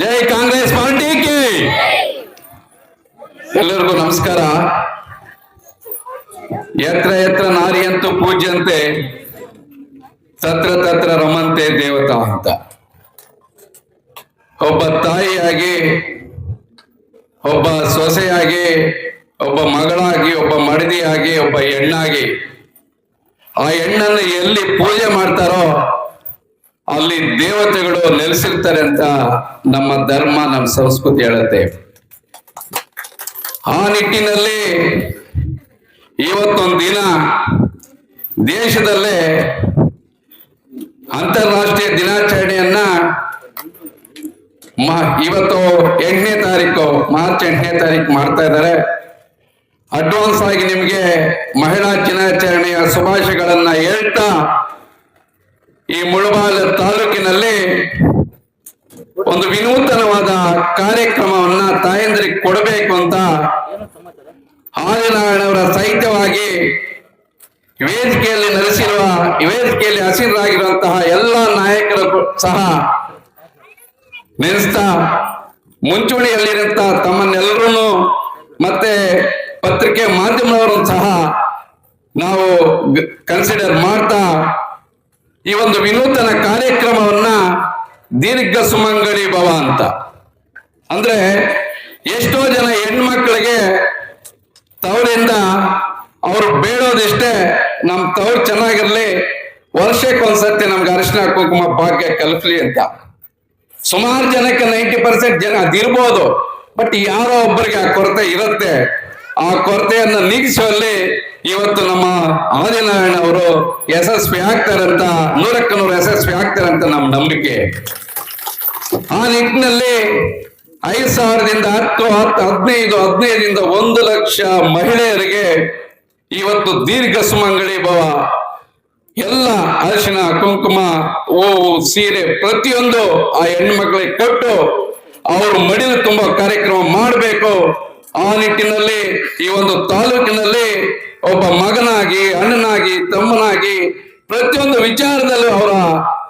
ಜೈ ಕಾಂಗ್ರೆಸ್ ಪಾರ್ಟಿಗೆ ಎಲ್ಲರಿಗೂ ನಮಸ್ಕಾರ. ಎತ್ರ ಎತ್ರ ನಾರಿಯಂತೂ ಪೂಜ್ಯಂತೆ, ತತ್ರ ತತ್ರ ರಮಂತೆ ದೇವತಾ ಅಂತ. ಒಬ್ಬ ತಾಯಿಯಾಗಿ, ಒಬ್ಬ ಸೊಸೆಯಾಗಿ, ಒಬ್ಬ ಮಗಳಾಗಿ, ಒಬ್ಬ ಮಡದಿಯಾಗಿ, ಒಬ್ಬ ಹೆಣ್ಣಾಗಿ, ಆ ಹೆಣ್ಣನ್ನು ಎಲ್ಲಿ ಪೂಜೆ ಮಾಡ್ತಾರೋ ಅಲ್ಲಿ ದೇವತೆಗಳು ನೆಲೆಸಿರ್ತಾರೆ ಅಂತ ನಮ್ಮ ಧರ್ಮ, ನಮ್ಮ ಸಂಸ್ಕೃತಿ ಹೇಳುತ್ತೆ. ಆ ನಿಟ್ಟಿನಲ್ಲಿ ಇವತ್ತೊಂದು ದಿನ ದೇಶದಲ್ಲೇ ಅಂತಾರಾಷ್ಟ್ರೀಯ ದಿನಾಚರಣೆಯನ್ನ ಇವತ್ತು ಎಂಟನೇ ತಾರೀಕು, ಮಾರ್ಚ್ ಎಂಟನೇ ತಾರೀಕು ಮಾಡ್ತಾ ಇದ್ದಾರೆ. ಅಡ್ವಾನ್ಸ್ ಆಗಿ ನಿಮ್ಗೆ ಮಹಿಳಾ ದಿನಾಚರಣೆಯ ಶುಭಾಶಯಗಳನ್ನ ಹೇಳ್ತಾ ಈ ಮುಳಬಾಲ ತಾಲೂಕಿನಲ್ಲಿ ಒಂದು ವಿನೂತನವಾದ ಕಾರ್ಯಕ್ರಮವನ್ನ ತಾಯಂದ್ರಿಗೆ ಕೊಡಬೇಕು ಅಂತ ಆದಿನಾರಾಯಣವರ ಸಾಹಿತ್ಯವಾಗಿ ವೇದಿಕೆಯಲ್ಲಿ ನೆಲೆಸಿರುವ ವೇದಿಕೆಯಲ್ಲಿ ಹಸಿರಾಗಿರುವಂತಹ ಎಲ್ಲ ನಾಯಕರು ಸಹ ನೆನೆಸ್ತಾ ಮುಂಚೂಣಿಯಲ್ಲಿರಂತ ತಮ್ಮನ್ನೆಲ್ಲರೂ ಮತ್ತೆ ಪತ್ರಿಕೆ ಮಾಧ್ಯಮದವರು ಸಹ ನಾವು ಕನ್ಸಿಡರ್ ಮಾಡ್ತಾ ಈ ಒಂದು ವಿನೂತನ ಕಾರ್ಯಕ್ರಮವನ್ನ ದೀರ್ಘ ಸುಮಂಗಲಿ ಭವ ಅಂತ. ಅಂದ್ರೆ ಎಷ್ಟೋ ಜನ ಹೆಣ್ಮಕ್ಳಿಗೆ ತವರಿಂದ ಅವ್ರು ಬೇಡೋದಿಷ್ಟೇ ನಮ್ ತವ್ರು ಚೆನ್ನಾಗಿರ್ಲಿ ವರ್ಷಕ್ಕೊಂದ್ಸತಿ ನಮ್ಗೆ ಅರಿಶಿನ ಕುಂಕುಮ, ಭಾಗ್ಯ ಕಲ್ಪಲಿ ಅಂತ. ಸುಮಾರು ಜನಕ್ಕೆ ನೈಂಟಿ ಪರ್ಸೆಂಟ್ ಜನ ಅದಿರ್ಬೋದು ಬಟ್ ಯಾರೋ ಒಬ್ಬರಿಗೆ ಆ ಕೊರತೆ ಇರುತ್ತೆ. ಆ ಕೊರತೆಯನ್ನು ನೀಗಿಸುವಲ್ಲಿ ಇವತ್ತು ನಮ್ಮ ಆದಿನಾರಾಯಣ ಅವರು ಯಶಸ್ವಿ ಆಗ್ತಾರಂತ ನೂರಕ್ಕೆ ನೂರು ಯಶಸ್ವಿ ಆಗ್ತಾರಂತ ನಮ್ಮ ನಂಬಿಕೆ. ಆ ನಿಟ್ಟಿನಲ್ಲಿ ಐದು ಸಾವಿರದಿಂದ ಹತ್ತು ಹತ್ತು, ಹದಿನೈದು, ಹದಿನೈದರಿಂದ ಒಂದು ಲಕ್ಷ ಮಹಿಳೆಯರಿಗೆ ಇವತ್ತು ದೀರ್ಘ ಸುಮಂಗಳಿ ಭವ. ಎಲ್ಲ ಅರಿಶಿನ, ಕುಂಕುಮ, ಹೂವು, ಸೀರೆ ಪ್ರತಿಯೊಂದು ಆ ಹೆಣ್ಮಕ್ಳಿಗೆ ಕೊಟ್ಟು ಅವರು ಮಡಿಲು ತುಂಬ ಕಾರ್ಯಕ್ರಮ ಮಾಡಬೇಕು. ಆ ನಿಟ್ಟಿನಲ್ಲಿ ಈ ಒಂದು ತಾಲೂಕಿನಲ್ಲಿ ಒಬ್ಬ ಮಗನಾಗಿ, ಅಣ್ಣನಾಗಿ, ತಮ್ಮನಾಗಿ ಪ್ರತಿಯೊಂದು ವಿಚಾರದಲ್ಲೂ ಅವರ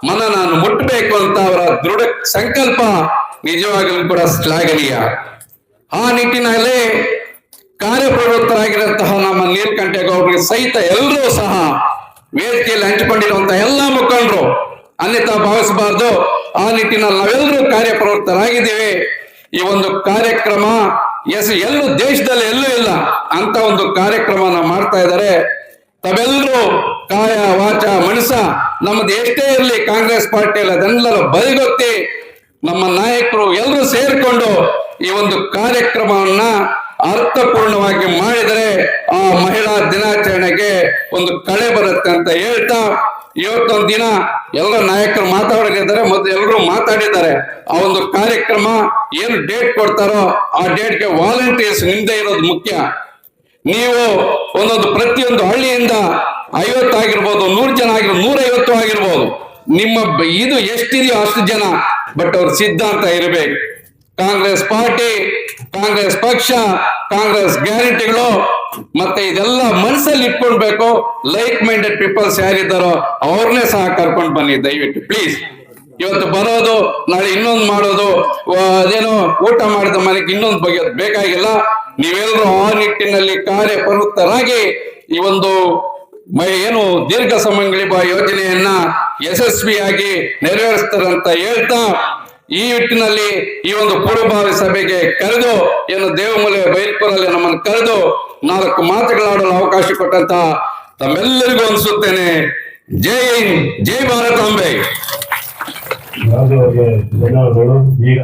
ಮನ ನಾನು ಮುಟ್ಟಬೇಕು ಅಂತ ಅವರ ದೃಢ ಸಂಕಲ್ಪ ನಿಜವಾಗಲೂ ಕೂಡ ಶ್ಲಾಘನೀಯ. ಆ ನಿಟ್ಟಿನಲ್ಲಿ ಕಾರ್ಯಪ್ರವೃತ್ತರಾಗಿರುವಂತಹ ನಮ್ಮ ನೀಲಕಂಠೇಗೌಡರಿಗೆ ಸಹಿತ ಎಲ್ಲರೂ ಸಹ ವೇದಿಕೆಯಲ್ಲಿ ಹಂಚಿಕೊಂಡಿರುವಂತಹ ಎಲ್ಲ ಮುಖಂಡರು ಅನ್ಯತಾ ಭಾವಿಸಬಾರ್ದು. ಆ ನಿಟ್ಟಿನಲ್ಲಿ ನಾವೆಲ್ಲರೂ ಕಾರ್ಯಪ್ರವೃತ್ತರಾಗಿದ್ದೇವೆ. ಈ ಒಂದು ಕಾರ್ಯಕ್ರಮ ಎಸ್ ಎಲ್ಲೂ ದೇಶದಲ್ಲಿ ಎಲ್ಲೂ ಇಲ್ಲ ಅಂತ ಒಂದು ಕಾರ್ಯಕ್ರಮನ ಮಾಡ್ತಾ ಇದ್ದಾರೆ. ತಾವೆಲ್ಲರೂ ಕಾಯ, ವಾಚ ಮನಸ ನಮ್ಮದು ಎಷ್ಟೇ ಇರಲಿ ಕಾಂಗ್ರೆಸ್ ಪಾರ್ಟಿಯಲ್ಲಿ ಅದೆಲ್ಲರೂ ಬದಿಗೊತ್ತಿ ನಮ್ಮ ನಾಯಕರು ಎಲ್ಲರೂ ಸೇರಿಕೊಂಡು ಈ ಒಂದು ಕಾರ್ಯಕ್ರಮವನ್ನ ಅರ್ಥಪೂರ್ಣವಾಗಿ ಮಾಡಿದರೆ ಆ ಮಹಿಳಾ ದಿನಾಚರಣೆಗೆ ಒಂದು ಕಳೆ ಬರುತ್ತೆ ಅಂತ ಹೇಳ್ತಾ ಇವತ್ತೊಂದು ದಿನ ಎಲ್ಲ ನಾಯಕರು ಮಾತಾಡಿದ್ದಾರೆ ಮತ್ತು ಎಲ್ಲರೂ ಮಾತಾಡಿದ್ದಾರೆ. ಆ ಒಂದು ಕಾರ್ಯಕ್ರಮ ಏನು ಡೇಟ್ ಕೊಡ್ತಾರೋ ಆ ಡೇಟ್ಗೆ ವಾಲಂಟಿಯರ್ಸ್ ನಿಮ್ದೇ ಇರೋದು ಮುಖ್ಯ. ನೀವು ಒಂದೊಂದು ಪ್ರತಿಯೊಂದು ಹಳ್ಳಿಯಿಂದ ಐವತ್ತಾಗಿರ್ಬೋದು ನೂರು ಜನ ಆಗಿರ್ಬೋದು, ನೂರೈವತ್ತು ಆಗಿರ್ಬೋದು. ನಿಮ್ಮ ಇದು ಎಷ್ಟಿದೆಯೋ ಅಷ್ಟು ಜನ ಬಟ್ ಅವ್ರ ಸಿದ್ಧಾಂತ ಇರಬೇಕು. ಕಾಂಗ್ರೆಸ್ ಪಾರ್ಟಿ, ಕಾಂಗ್ರೆಸ್ ಪಕ್ಷ, ಕಾಂಗ್ರೆಸ್ ಗ್ಯಾರಂಟಿಗಳು ಮತ್ತೆ ಇದೆಲ್ಲ ಮನಸ್ಸಲ್ಲಿ ಇಟ್ಕೊಳ್ಬೇಕು. ಲೈಕ್ ಮೈಂಡೆಡ್ ಪೀಪಲ್ಸ್ ಯಾರಿದ್ದಾರೋ ಅವ್ರನ್ನೇ ಸಹ ಕರ್ಕೊಂಡು ಬನ್ನಿ, ದಯವಿಟ್ಟು. ಪ್ಲೀಸ್ ಇವತ್ತು ಬರೋದು, ನಾಳೆ ಇನ್ನೊಂದು ಮಾಡೋದು ಅದೇನೋ ಊಟ ಮಾಡಿದ ಮನೆಗೆ ಇನ್ನೊಂದು ಬಗ್ಗೆ ಬೇಕಾಗಿಲ್ಲ. ನೀವೆಲ್ಲರೂ ಆ ನಿಟ್ಟಿನಲ್ಲಿ ಕಾರ್ಯಪ್ರವೃತ್ತರಾಗಿ ಈ ಒಂದು ಏನು ದೀರ್ಘ ಸಮಂಗಳಿ ಬಾ ಯೋಜನೆಯನ್ನ ಯಶಸ್ವಿಯಾಗಿ ನೆರವೇರಿಸ್ತಾರಂತ ಹೇಳ್ತಾ ಈ ನಿಟ್ಟಿನಲ್ಲಿ ಈ ಒಂದು ಪೂರ್ವಭಾವಿ ಸಭೆಗೆ ಕರೆದು ಏನು ದೇವಮೂಲೆ ಬೈಲ್ಪುರಲ್ಲಿ ನಮ್ಮನ್ನು ಕರೆದು ನಾಲ್ಕು ಮಾತುಗಳಾಡಲು ಅವಕಾಶ ಕೊಟ್ಟಂತ ತಮ್ಮೆಲ್ಲರಿಗೂ ಅನಿಸುತ್ತೇನೆ. ಜೈ ಜೈ ಭಾರತ ಅಂಬೆ. ಧನ್ಯವಾದಗಳು. ಈಗ